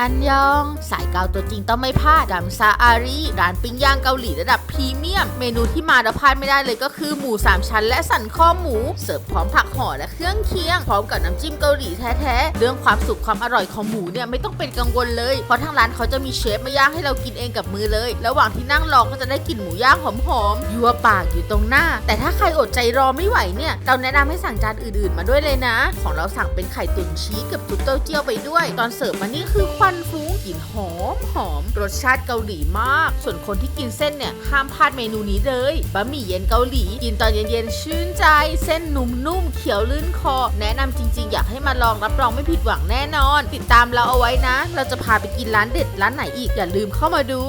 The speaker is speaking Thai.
อันยอง สายเกาตัวจริงต้องไม่พลาดกัมซาอารีร้านปิ้งย่างเกาหลีระดับพรีเมียม เมนูที่มาแล้วพลาดไม่ได้เลยก็คือหมูสามชั้น และสันข้อหมู เสิร์ฟพร้อมผักห่อและเครื่องเคียง พร้อมกับน้ำจิ้มเกาหลีแท้ๆ เรื่องความสุขความอร่อยของหมูเนี่ยไม่ต้องเป็นกังวลเลย เพราะทางร้านเขาจะมีเชฟมาย่างให้เรากินเองกับมือเลย ระหว่างที่นั่งรอก็จะได้กลิ่นหมูย่างหอมๆยั่วปากอยู่ตรงหน้า แต่ถ้าใครอดใจรอไม่ไหวเนี่ย เราแนะนำให้สั่งจานอื่นๆ มาด้วยเลยนะ ของเราสั่งเป็นไข่ตุ๋นชีสกับซุปเต้าเจี้ยวไปด้วย ตอนเสิร์ฟมานี่คือวัน ฟุ้งกลิ่นหอมหอม รสชาติเกาหลีมาก ส่วนคนที่กินเส้นเนี่ย ห้ามพลาดเมนูนี้เลยบะหมี่เย็นเกาหลี กินตอนเย็นๆชื่นใจ เส้นนุ่มๆเขียวลื่นคอ แนะนำจริง ๆ อยากให้มาลองรับรองไม่ผิดหวังแน่นอน ติดตามเราเอาไว้นะ เราจะพาไปกินร้านเด็ดร้านไหนอีกอย่าลืมเข้ามาดู